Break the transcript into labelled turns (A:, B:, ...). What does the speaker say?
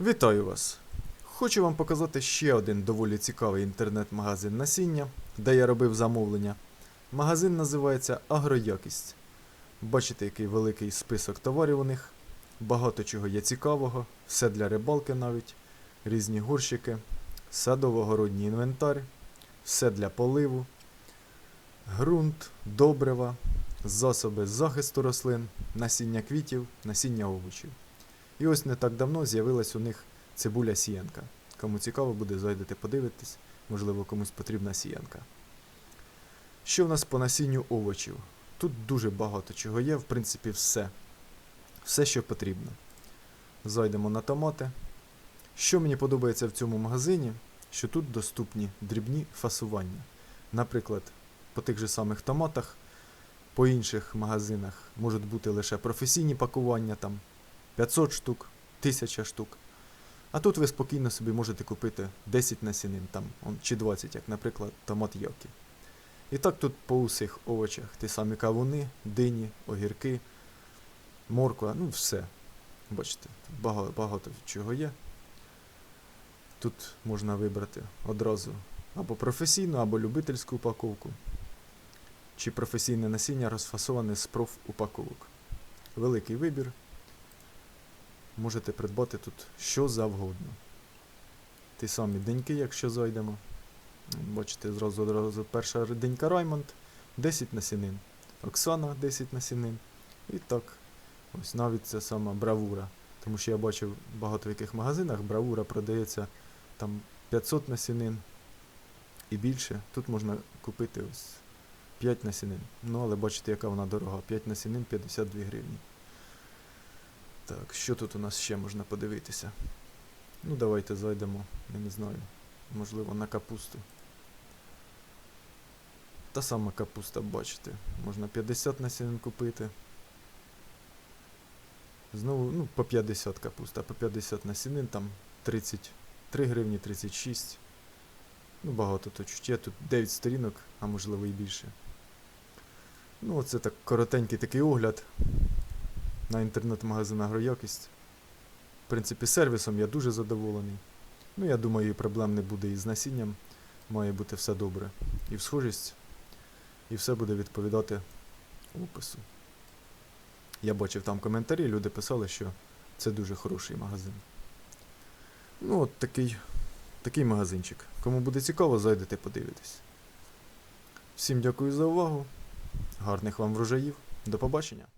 A: Вітаю вас! Хочу вам показати ще один доволі цікавий інтернет-магазин насіння, де я робив замовлення. Магазин називається Агроякість. Бачите, який великий список товарів у них. Багато чого є цікавого, все для рибалки навіть, різні горщики, садово-городній інвентар, все для поливу, ґрунт, добрива, засоби захисту рослин, насіння квітів, насіння овочів. І ось не так давно з'явилась у них цибуля сіянка. Кому цікаво буде, зайдете подивитись, можливо, комусь потрібна сіянка. Що в нас по насінню овочів? Тут дуже багато чого є, в принципі, все. Все, що потрібно. Зайдемо на томати. Що мені подобається в цьому магазині, що тут доступні дрібні фасування. Наприклад, по тих же самих томатах, по інших магазинах можуть бути лише професійні пакування, там 500 штук, 1000 штук. А тут ви спокійно собі можете купити 10 насінин там, чи 20, як, наприклад, томат Йокі. І так тут по усіх овочах. Ті самі кавуни, дині, огірки, морква, ну все. Бачите, багато, багато чого є. Тут можна вибрати одразу або професійну, або любительську упаковку. Чи професійне насіння розфасоване з профупаковок. Великий вибір. Можете придбати тут що завгодно. Ті самі деньки, якщо зайдемо. Бачите, зразу одразу перша денька Раймонд 10 насінин. Оксана 10 насінин. І так, ось навіть ця сама бравура. Тому що я бачив багато в яких магазинах бравура продається там 500 насінин і більше. Тут можна купити ось 5 насінин. Ну, але бачите, яка вона дорога. 5 насінин 52 гривні. Так, що тут у нас ще можна подивитися? Ну, давайте зайдемо, я не знаю, можливо, на капусту. Та сама капуста, бачите, можна 50 насінин купити. Знову, ну, по 50 капуста, по 50 насінин, там 33 гривні, 36. Ну, багато тут є, тут 9 сторінок, а можливо і більше. Ну, оце так коротенький такий огляд на інтернет-магазин Агроякість. В принципі, сервісом я дуже задоволений. Ну, я думаю, і проблем не буде і з насінням. Має бути все добре. І в схожість, і все буде відповідати опису. Я бачив там коментарі, люди писали, що це дуже хороший магазин. Ну, от такий, такий магазинчик. Кому буде цікаво, зайдете подивитись. Всім дякую за увагу. Гарних вам врожаїв. До побачення!